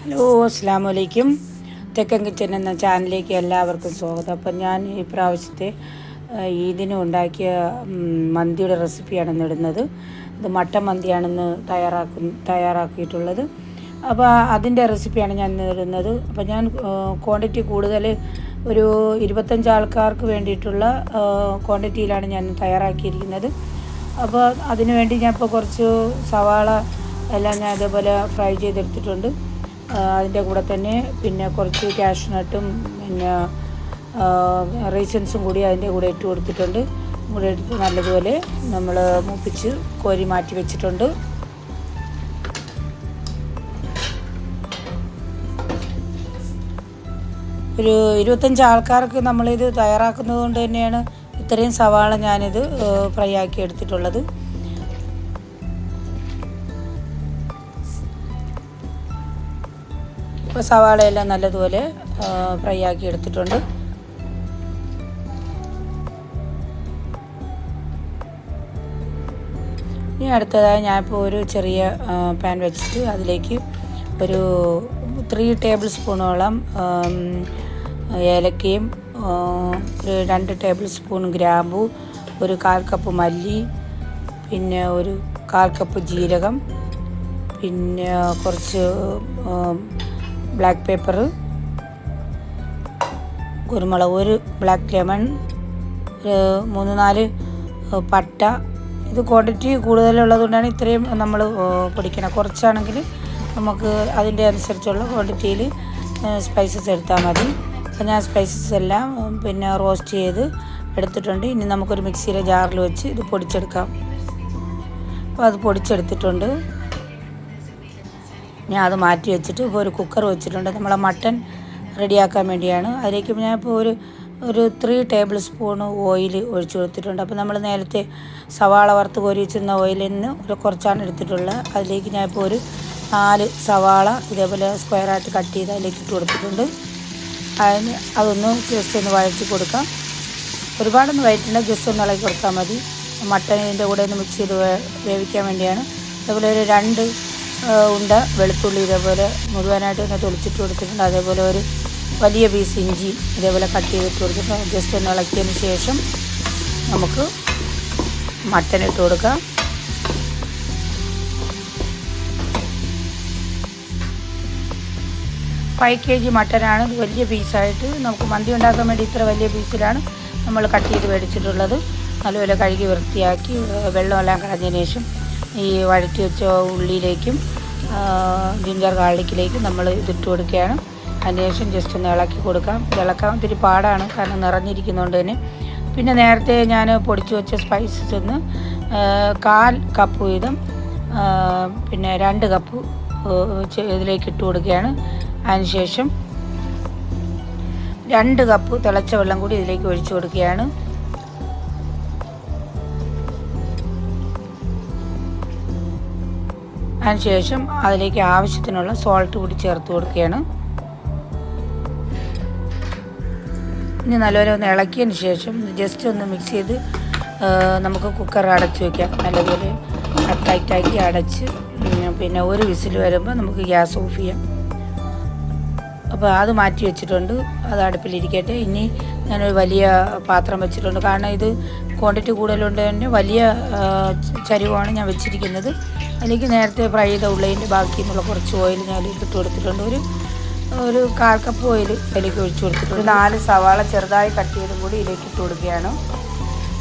Hello അസ്സാം വലൈക്കും തെക്കൻ കിച്ചൻ എന്ന ചാനലിലേക്ക് എല്ലാവർക്കും സ്വാഗതം. അപ്പം ഞാൻ ഈ പ്രാവശ്യത്തെ ഈദിന് ഉണ്ടാക്കിയ മന്തിയുടെ റെസിപ്പിയാണ് ഇടുന്നത്. ഇത് മട്ട മന്തിയാണെന്ന് തയ്യാറാക്കും തയ്യാറാക്കിയിട്ടുള്ളത്. അപ്പോൾ അതിന്റെ റെസിപ്പിയാണ് ഞാൻ ഇടുന്നത്. അപ്പോൾ ഞാൻ ക്വാണ്ടിറ്റി കൂടുതൽ ഒരു ഇരുപത്തഞ്ച് ആൾക്കാർക്ക് വേണ്ടിയിട്ടുള്ള ക്വാണ്ടിറ്റിയിലാണ് ഞാൻ തയ്യാറാക്കിയിരിക്കുന്നത്. അപ്പോൾ അതിനുവേണ്ടി ഞാൻ ഇപ്പോൾ കുറച്ച് സവാള എല്ലാം ഞാൻ അതേപോലെ ഫ്രൈ ചെയ്തെടുത്തിട്ടുണ്ട്. അതിന്റെ കൂടെ തന്നെ പിന്നെ കുറച്ച് കാഷ്നട്ടും പിന്നെ റേസൻസും കൂടി അതിന്റെ കൂടെ ഇട്ട് കൊടുത്തിട്ടുണ്ട്. കൂടെ എടുത്ത് നല്ലതുപോലെ നമ്മൾ മൂപ്പിച്ച് കോരി മാറ്റി വെച്ചിട്ടുണ്ട്. ഒരു ഇരുപത്തഞ്ച് ആൾക്കാർക്ക് നമ്മളിത് തയ്യാറാക്കുന്നത് കൊണ്ട് തന്നെയാണ് ഇത്രയും സവാള ഞാനിത് ഫ്രൈ ആക്കി എടുത്തിട്ടുള്ളത്. ഇപ്പോൾ സവാളയെല്ലാം നല്ലതുപോലെ ഫ്രൈ ആക്കി എടുത്തിട്ടുണ്ട്. ഇനി അടുത്തതായി ഞാനിപ്പോൾ ഒരു ചെറിയ പാൻ വെച്ചിട്ട് അതിലേക്ക് ഒരു ത്രീ ടേബിൾ സ്പൂണോളം ഏലക്കയും ഒരു രണ്ട് ടേബിൾ സ്പൂൺ ഗ്രാമ്പു ഒരു കാൽ കപ്പ് മല്ലി പിന്നെ ഒരു കാൽ കപ്പ് ജീരകം പിന്നെ കുറച്ച് ബ്ലാക്ക് പേപ്പർ കുരുമുളക് ഒരു ബ്ലാക്ക് ലെമൺ മൂന്ന് നാല് പട്ട. ഇത് ക്വാണ്ടിറ്റി കൂടുതലുള്ളത് കൊണ്ടാണ് ഇത്രയും നമ്മൾ പൊടിക്കണം. കുറച്ചാണെങ്കിൽ നമുക്ക് അതിന്റെ അനുസരിച്ചുള്ള ക്വാണ്ടിറ്റിയിൽ സ്പൈസസ് എടുത്താൽ മതി. അപ്പോൾ ഞാൻ സ്പൈസസ് എല്ലാം പിന്നെ റോസ്റ്റ് ചെയ്ത് എടുത്തിട്ടുണ്ട്. ഇനി നമുക്കൊരു മിക്സിയിലെ ജാറിൽ വെച്ച് ഇത് പൊടിച്ചെടുക്കാം. അപ്പോൾ അത് പൊടിച്ചെടുത്തിട്ടുണ്ട്. ഞാൻ അത് മാറ്റി വെച്ചിട്ട് ഇപ്പോൾ ഒരു കുക്കർ വെച്ചിട്ടുണ്ട്. നമ്മളെ മട്ടൺ റെഡിയാക്കാൻ വേണ്ടിയാണ്. അതിലേക്ക് ഞാൻ ഇപ്പോൾ ഒരു ഒരു ത്രീ ടേബിൾ സ്പൂൺ ഓയിൽ ഒഴിച്ചു കൊടുത്തിട്ടുണ്ട്. അപ്പോൾ നമ്മൾ നേരത്തെ സവാള വറുത്ത് കോരി വെച്ചിരുന്ന ഓയിലിൽ നിന്ന് ഒരു കുറച്ചാണ് എടുത്തിട്ടുള്ളത്. അതിലേക്ക് ഞാൻ ഇപ്പോൾ ഒരു നാല് സവാള ഇതേപോലെ സ്ക്വയറായിട്ട് കട്ട് ചെയ്ത് അതിലേക്ക് ഇട്ട് കൊടുത്തിട്ടുണ്ട്. അതിന് അതൊന്ന് ജസ്റ്റ് ഒന്ന് വഴറ്റി കൊടുക്കാം. ഒരുപാടൊന്നും വഴറ്റില്ല. ജസ്റ്റ് ഒന്ന് ഇളക്കി കൊടുത്താൽ മതി. മട്ടൻ ഇതിന്റെ കൂടെ ഒന്ന് മിക്സ് ചെയ്ത് വേവിക്കാൻ വേണ്ടിയാണ്. അതുപോലെ ഒരു രണ്ട് ഉണ്ട. വെളുത്തുള്ളി ഇതേപോലെ മുഴുവനായിട്ട് തന്നെ തൊളിച്ചിട്ട് കൊടുത്തിട്ടുണ്ട്. അതേപോലെ ഒരു വലിയ പീസ് ഇഞ്ചി ഇതേപോലെ കട്ട് ചെയ്തിട്ട് കൊടുത്തിട്ട് ജസ്റ്റ് ഒന്ന് ഇളക്കിയതിന് ശേഷം നമുക്ക് മട്ടൻ ഇട്ട് കൊടുക്കാം. ഫൈവ് കെ ജി മട്ടനാണ് വലിയ പീസായിട്ട് നമുക്ക് മന്തി ഉണ്ടാക്കാൻ വേണ്ടി ഇത്ര വലിയ പീസിലാണ് നമ്മൾ കട്ട് ചെയ്ത് മേടിച്ചിട്ടുള്ളത്. നല്ലപോലെ കഴുകി വൃത്തിയാക്കി വെള്ളമെല്ലാം കളഞ്ഞതിന് ശേഷം ഈ വഴറ്റി വെച്ച ഉള്ളിയിലേക്കും ജിഞ്ചർ ഗാർലിക്കിലേക്കും നമ്മൾ ഇതിട്ട് കൊടുക്കുകയാണ്. അതിനുശേഷം ജസ്റ്റ് ഒന്ന് ഇളക്കി കൊടുക്കാം. ഇളക്കാൻ ഒത്തിരി പാടാണ് കാരണം നിറഞ്ഞിരിക്കുന്നതുകൊണ്ട് തന്നെ. പിന്നെ നേരത്തെ ഞാൻ പൊടിച്ചു വെച്ച സ്പൈസസ് ഒന്ന് കാൽ കപ്പ് വീതം പിന്നെ രണ്ട് കപ്പ് ഇതിലേക്ക് ഇട്ട് കൊടുക്കുകയാണ്. അതിനുശേഷം രണ്ട് കപ്പ് തിളച്ച വെള്ളം കൂടി ഇതിലേക്ക് ഒഴിച്ചു കൊടുക്കുകയാണ്. അതിനുശേഷം അതിലേക്ക് ആവശ്യത്തിനുള്ള സോൾട്ട് കൂടി ചേർത്ത് കൊടുക്കുകയാണ്. ഇനി നല്ലപോലെ ഒന്ന് ഇളക്കിയതിന് ശേഷം ജസ്റ്റ് ഒന്ന് മിക്സ് ചെയ്ത് നമുക്ക് കുക്കർ അടച്ച് വയ്ക്കാം നല്ലപോലെ ടൈറ്റാക്കി അടച്ച് പിന്നെ ഒരു വിസിൽ വരുമ്പോൾ നമുക്ക് ഗ്യാസ് ഓഫ് ചെയ്യാം. അപ്പോൾ അത് മാറ്റി വെച്ചിട്ടുണ്ട്. അത് അടുപ്പിലിരിക്കട്ടെ. ഇനി ഞാനൊരു വലിയ പാത്രം വെച്ചിട്ടുണ്ട്. കാരണം ഇത് ക്വാണ്ടിറ്റി കൂടുതലുണ്ട് തന്നെ വലിയ ചരിവാണ് ഞാൻ വെച്ചിരിക്കുന്നത്. അതിലേക്ക് നേരത്തെ ഫ്രൈ ചെയ്ത ഉള്ളതിന്റെ ബാക്കി ബാക്കിയുള്ള കുറച്ച് ഓയിൽ ഞാൻ ഇട്ട് കൊടുത്തിട്ടുണ്ട്. ഒരു ഒരു കാൽ കപ്പ് ഓയിൽ അതിലേക്ക് ഒഴിച്ചു കൊടുത്തിട്ടുണ്ട്. നാല് സവാള ചെറുതായി കട്ട് ചെയ്തും കൂടി ഇതിലേക്ക് ഇട്ട് കൊടുക്കുകയാണ്.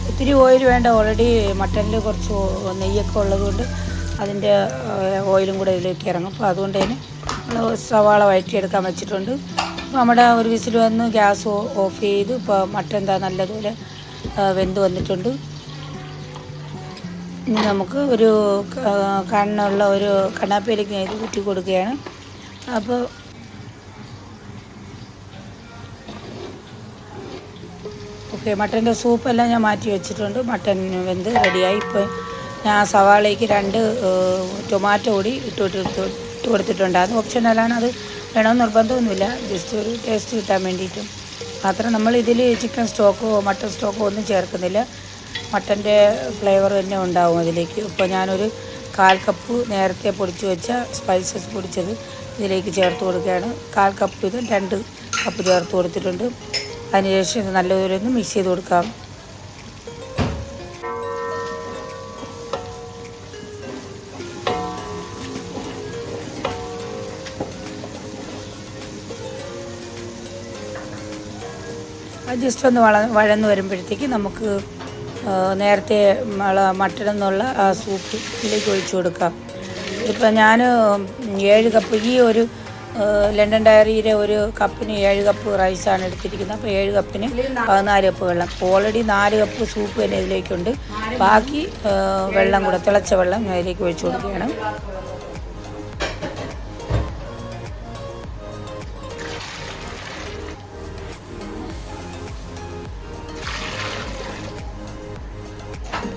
ഇത്തിരി ഓയിൽ വേണ്ട. ഓൾറെഡി മട്ടനിൽ കുറച്ച് നെയ്യൊക്കെ ഉള്ളതുകൊണ്ട് അതിന്റെ ഓയിലും കൂടെ ഇതിലേക്ക് ഇറങ്ങും. അപ്പോൾ അതുകൊണ്ട് തന്നെ നമ്മൾ സവാള വഴറ്റിയെടുക്കാൻ വെച്ചിട്ടുണ്ട്. നമ്മുടെ ഒരു വിസിൽ വന്ന് ഗ്യാസ് ഓഫ് ചെയ്ത്. ഇപ്പോൾ മട്ടൻ എന്താ നല്ലതുപോലെ വെന്ത് വന്നിട്ടുണ്ട്. ഇനി നമുക്ക് ഒരു കണ്ണുള്ള ഒരു കണ്ണാപ്പയിലേക്ക് ഇത് കുറ്റി കൊടുക്കുകയാണ്. അപ്പോൾ ഓക്കെ മട്ടന്റെ സൂപ്പെല്ലാം ഞാൻ മാറ്റി വെച്ചിട്ടുണ്ട്. മട്ടൻ വെന്ത് റെഡിയായി. ഇപ്പോൾ ഞാൻ സവാളയ്ക്ക് രണ്ട് ടൊമാറ്റോ കൂടി ഇട്ട് ഇട്ട് അത് ഓപ്ഷനലാണ് അത് വേണമെന്ന് നിർബന്ധമൊന്നുമില്ല. ജസ്റ്റ് ഒരു ടേസ്റ്റ് കിട്ടാൻ വേണ്ടിയിട്ടും. മാത്രം നമ്മൾ ഇതിൽ ചിക്കൻ സ്റ്റോക്കോ മട്ടൺ സ്റ്റോക്കോ ഒന്നും ചേർക്കുന്നില്ല. മട്ടന്റെ ഫ്ലേവർ തന്നെ ഉണ്ടാവും അതിലേക്ക്. ഇപ്പോൾ ഞാനൊരു കാൽ കപ്പ് നേരത്തെ പൊടിച്ച് വെച്ച സ്പൈസസ് പൊടിച്ചത് ഇതിലേക്ക് ചേർത്ത് കൊടുക്കുകയാണ്. കാൽ കപ്പ് ഇത് രണ്ട് കപ്പ് ചേർത്ത് കൊടുത്തിട്ടുണ്ട്. അതിനുശേഷം ഇത് നല്ലതുപോലെ ഒന്ന് മിക്സ് ചെയ്ത് കൊടുക്കാം. ജസ്റ്റ് ഒന്ന് വള വഴന്ന് വരുമ്പോഴത്തേക്ക് നമുക്ക് നേരത്തെ എന്നുള്ള ആ സൂപ്പ് ഇതിലേക്ക് ഒഴിച്ചു കൊടുക്കാം. ഇപ്പം ഞാൻ ഏഴ് കപ്പ് ഈ ഒരു ലണ്ടൻ ഡയറിയിലെ ഒരു കപ്പിന് ഏഴ് കപ്പ് റൈസാണ് എടുത്തിരിക്കുന്നത്. അപ്പോൾ ഏഴ് കപ്പിന് പതിനാല് കപ്പ് വെള്ളം. ഓൾറെഡി നാല് കപ്പ് സൂപ്പ് തന്നെ ഇതിലേക്കുണ്ട്. ബാക്കി വെള്ളം കൂടെ തിളച്ച വെള്ളം ഞാൻ ഇതിലേക്ക് ഒഴിച്ചു കൊടുക്കുകയാണ്.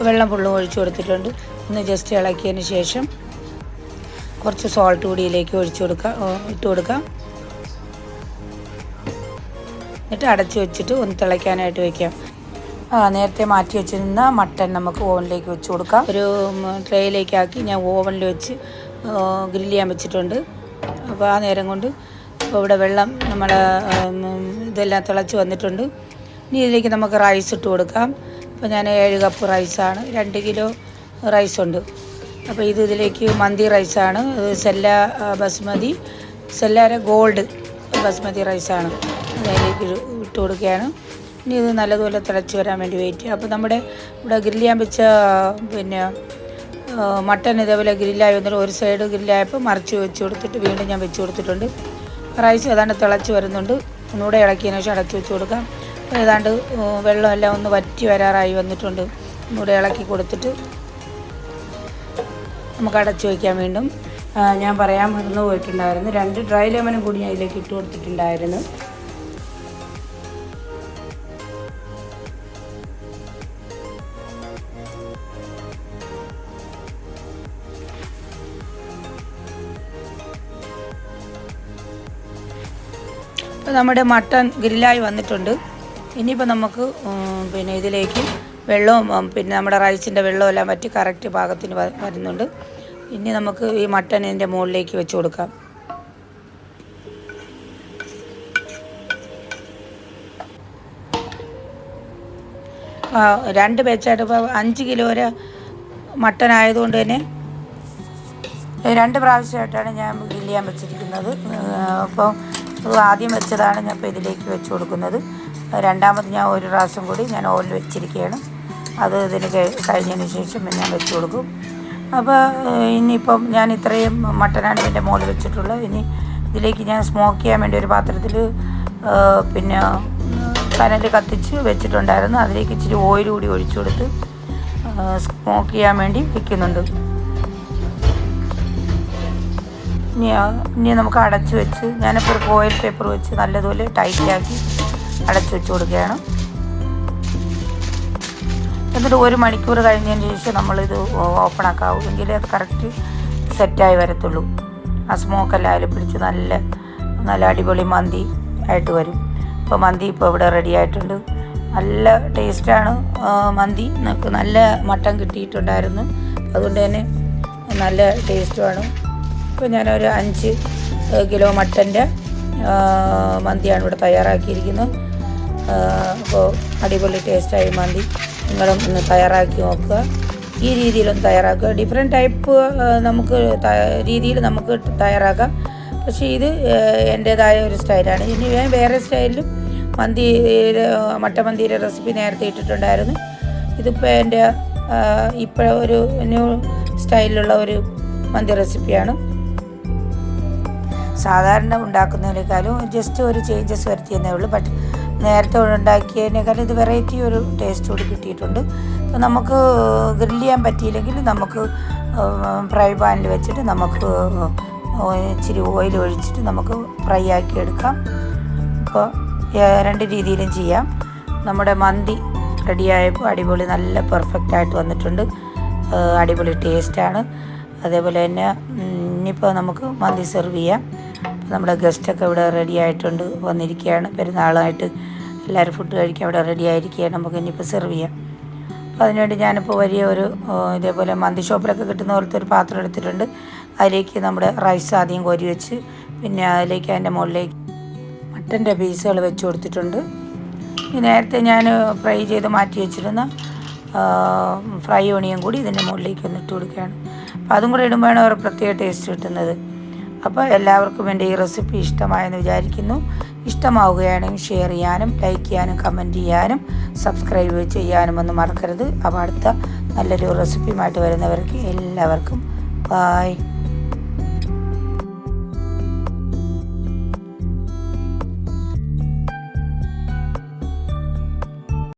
വെള്ളം ഫുള്ളും ഒഴിച്ചു കൊടുത്തിട്ടുണ്ട്. ഒന്ന് ജസ്റ്റ് ഇളക്കിയതിന് ശേഷം കുറച്ച് സോൾട്ട് പൊടിയിലേക്ക് ഒഴിച്ചു കൊടുക്കാം ഇട്ട് കൊടുക്കാം. എന്നിട്ട് അടച്ചു വെച്ചിട്ട് ഒന്ന് തിളയ്ക്കാനായിട്ട് വെക്കാം. നേരത്തെ മാറ്റി വെച്ചിരുന്ന മട്ടൻ നമുക്ക് ഓവനിലേക്ക് വെച്ച് കൊടുക്കാം. ഒരു ട്രേയിലേക്ക് ആക്കി ഞാൻ ഓവനിൽ വെച്ച് ഗ്രില്ല് ചെയ്യാൻ വെച്ചിട്ടുണ്ട്. അപ്പോൾ ആ നേരം കൊണ്ട് ഇപ്പോൾ ഇവിടെ വെള്ളം നമ്മുടെ ഇതെല്ലാം തിളച്ച് വന്നിട്ടുണ്ട്. ഇനി ഇതിലേക്ക് നമുക്ക് റൈസ് ഇട്ട് കൊടുക്കാം. അപ്പോൾ ഞാൻ ഏഴ് കപ്പ് റൈസാണ് രണ്ട് കിലോ റൈസുണ്ട്. അപ്പോൾ ഇത് ഇതിലേക്ക് മന്തി റൈസാണ് സെല്ല ബസ്മതി സെല്ലാര ഗോൾഡ് ബസ്മതി റൈസാണ്. അതിലേക്ക് ഇട്ട് കൊടുക്കുകയാണ്. ഇനി ഇത് നല്ലതുപോലെ തിളച്ച് വരാൻ വേണ്ടി വെയിറ്റ് ചെയ്യുക. അപ്പോൾ നമ്മുടെ ഇവിടെ ഗ്രില്ല് ചെയ്യാൻ വെച്ച പിന്നെ മട്ടൻ ഇതേപോലെ ഗ്രില്ലായി വന്നിട്ട് ഒരു സൈഡ് ഗ്രില്ലായപ്പോൾ മറിച്ച് വെച്ച് കൊടുത്തിട്ട് വീണ്ടും ഞാൻ വെച്ച് കൊടുത്തിട്ടുണ്ട്. റൈസ് ഏതാണ്ട് തിളച്ച് വരുന്നുണ്ട്. ഒന്നുകൂടെ ഇളക്കിയതിന് ശേഷം അടച്ചു വെച്ച് കൊടുക്കാം. ഏതാണ്ട് വെള്ളമെല്ലാം ഒന്ന് വറ്റി വരാറായി വന്നിട്ടുണ്ട്. ഒന്നുകൂടെ ഇളക്കി കൊടുത്തിട്ട് നമുക്ക് അടച്ചു വയ്ക്കാൻ വീണ്ടും ഞാൻ പറയാൻ മറന്നു പോയിട്ടുണ്ടായിരുന്നു. രണ്ട് ഡ്രൈ ലെമനും കൂടി ഞാൻ ഇതിലേക്ക് ഇട്ട് കൊടുത്തിട്ടുണ്ടായിരുന്നു. നമ്മുടെ മട്ടൺ ഗ്രില്ലായി വന്നിട്ടുണ്ട്. ഇനിയിപ്പോൾ നമുക്ക് പിന്നെ ഇതിലേക്ക് വെള്ളവും പിന്നെ നമ്മുടെ റൈസിന്റെ വെള്ളവും എല്ലാം വറ്റി കറക്റ്റ് പാകത്തിന് വരുന്നുണ്ട്. ഇനി നമുക്ക് ഈ മട്ടൺ ഇതിന്റെ മുകളിലേക്ക് വെച്ച് കൊടുക്കാം. രണ്ട് ബാച്ചായിട്ട് ഇപ്പോൾ അഞ്ച് കിലോ വരെ മട്ടൺ ആയതുകൊണ്ട് തന്നെ രണ്ട് പ്രാവശ്യമായിട്ടാണ് ഞാൻ ഗ്രില്ല് ചെയ്യാൻ വെച്ചിരിക്കുന്നത്. അപ്പോൾ ആദ്യം വെച്ചതാണ് ഞാൻ ഇപ്പോൾ ഇതിലേക്ക് വെച്ച് കൊടുക്കുന്നത്. രണ്ടാമത് ഞാൻ ഒരു പ്രാവശ്യം കൂടി ഞാൻ ഓയിൽ വെച്ചിരിക്കുകയാണ്. അത് ഇതിന് കഴി- കഴിഞ്ഞതിന് ശേഷം ഞാൻ വെച്ച് കൊടുക്കും. അപ്പോൾ ഇനിയിപ്പം ഞാൻ ഇത്രയും മട്ടനാണ് ഇതിന്റെ മുകളിൽ വെച്ചിട്ടുള്ളത്. ഇനി ഇതിലേക്ക് ഞാൻ സ്മോക്ക് ചെയ്യാൻ വേണ്ടി ഒരു പാത്രത്തിൽ പിന്നെ കനൽ കത്തിച്ച് വെച്ചിട്ടുണ്ടായിരുന്നു. അതിലേക്ക് ഇച്ചിരി ഓയിൽ കൂടി ഒഴിച്ചു കൊടുത്ത് സ്മോക്ക് ചെയ്യാൻ വേണ്ടി വെക്കുന്നുണ്ട്. ഇനി ഇനി നമുക്ക് അടച്ചു വെച്ച് ഞാനിപ്പോൾ ഒരു ഫോയിൽ പേപ്പർ വെച്ച് നല്ലതുപോലെ ടൈറ്റാക്കി അടച്ചു വെച്ച് കൊടുക്കുകയാണ്. എന്നിട്ട് ഒരു മണിക്കൂർ കഴിഞ്ഞതിന് ശേഷം നമ്മളിത് ഓപ്പൺ ആക്കാവൂ. എങ്കിലേ അത് കറക്റ്റ് സെറ്റായി വരത്തുള്ളൂ. ആ സ്മോക്ക് എല്ലാവരും പിടിച്ച് നല്ല നല്ല അടിപൊളി മന്തി ആയിട്ട് വരും. ഇപ്പോൾ മന്തി ഇപ്പോൾ ഇവിടെ റെഡി ആയിട്ടുണ്ട്. നല്ല ടേസ്റ്റാണ് മന്തി. നമുക്ക് നല്ല മട്ടൻ കിട്ടിയിട്ടുണ്ടായിരുന്നു. അതുകൊണ്ട് തന്നെ നല്ല ടേസ്റ്റുമാണ് ഇപ്പോൾ ഞാനൊരു അഞ്ച് കിലോ മട്ടന്റെ മന്തിയാണ് ഇവിടെ തയ്യാറാക്കിയിരിക്കുന്നത്. അപ്പോൾ അടിപൊളി ടേസ്റ്റായി മന്തി. നിങ്ങളും ഒന്ന് തയ്യാറാക്കി നോക്കുക. ഈ രീതിയിലൊന്ന് തയ്യാറാക്കുക. ഡിഫറെന്റ് ടൈപ്പ് നമുക്ക് രീതിയിൽ നമുക്ക് തയ്യാറാക്കാം. പക്ഷേ ഇത് എന്റേതായ ഒരു സ്റ്റൈലാണ്. ഇനി ഞാൻ വേറെ സ്റ്റൈലിലും മന്തി മട്ടമന്തിയുടെ റെസിപ്പി നേരത്തെ ഇട്ടിട്ടുണ്ടായിരുന്നു. ഇതിപ്പോൾ എന്റെ ഇപ്പോൾ ഒരു ന്യൂ സ്റ്റൈലിലുള്ള ഒരു മന്തി റെസിപ്പിയാണ്. സാധാരണ ഉണ്ടാക്കുന്നതിനേക്കാളും ജസ്റ്റ് ഒരു ചേഞ്ചസ് വരുത്തിയെന്നേ ഉള്ളൂ. ബട്ട് നേരത്തെ ഉണ്ടാക്കിയതിനേക്കാളും ഇത് വെറൈറ്റി ഒരു ടേസ്റ്റ് കൂടി കിട്ടിയിട്ടുണ്ട്. അപ്പോൾ നമുക്ക് ഗ്രില്ല് ചെയ്യാൻ പറ്റിയില്ലെങ്കിൽ നമുക്ക് ഫ്രൈ പാനിൽ വെച്ചിട്ട് നമുക്ക് ഇച്ചിരി ഓയിൽ ഒഴിച്ചിട്ട് നമുക്ക് ഫ്രൈ ആക്കി എടുക്കാം. അപ്പോൾ രണ്ട് രീതിയിലും ചെയ്യാം. നമ്മുടെ മന്തി റെഡിയായപ്പോൾ അടിപൊളി നല്ല പെർഫെക്റ്റ് ആയിട്ട് വന്നിട്ടുണ്ട്. അടിപൊളി ടേസ്റ്റാണ് അതേപോലെ തന്നെ ഇനിയിപ്പോൾ നമുക്ക് മന്തി സെർവ് ചെയ്യാം. നമ്മുടെ ഗസ്റ്റൊക്കെ ഇവിടെ റെഡി ആയിട്ടുണ്ട്. വന്നിരിക്കുകയാണ്. പെരുന്നാളായിട്ട് എല്ലാവരും ഫുഡ് കഴിക്കാൻ ഇവിടെ റെഡി ആയിരിക്കുകയാണ്. നമുക്ക് ഇനിയിപ്പോൾ സെർവ് ചെയ്യാം. അപ്പോൾ അതിനുവേണ്ടി ഞാനിപ്പോൾ വലിയ ഒരു ഇതേപോലെ മന്തി ഷോപ്പിലൊക്കെ കിട്ടുന്ന പോലത്തെ ഒരു പാത്രം എടുത്തിട്ടുണ്ട്. അതിലേക്ക് നമ്മുടെ റൈസ് ആദ്യം കോരി വെച്ച് പിന്നെ അതിലേക്ക് അതിന്റെ മുകളിലേക്ക് മട്ടന്റെ പീസുകൾ വെച്ച് കൊടുത്തിട്ടുണ്ട്. നേരത്തെ ഞാൻ ഫ്രൈ ചെയ്ത് മാറ്റി വെച്ചിരുന്ന ഫ്രൈ ഓണിയൻ കൂടി ഇതിന്റെ മുകളിലേക്ക് ഒന്ന് ഇട്ട് കൊടുക്കുകയാണ്. അപ്പോൾ അതും കൂടെ ഇടുമ്പോഴാണ് ഒരു പ്രത്യേക ടേസ്റ്റ് കിട്ടുന്നത്. അപ്പോൾ എല്ലാവർക്കും എന്റെ ഈ റെസിപ്പി ഇഷ്ടമായെന്ന് വിചാരിക്കുന്നു. ഇഷ്ടമാവുകയാണെങ്കിൽ ഷെയർ ചെയ്യാനും ലൈക്ക് ചെയ്യാനും കമന്റ് ചെയ്യാനും സബ്സ്ക്രൈബ് ചെയ്യാനും ഒന്നും മറക്കരുത്. അപ്പോൾ അടുത്ത നല്ലൊരു റെസിപ്പിയുമായിട്ട് വരുന്നവർക്ക് എല്ലാവർക്കും ബായ്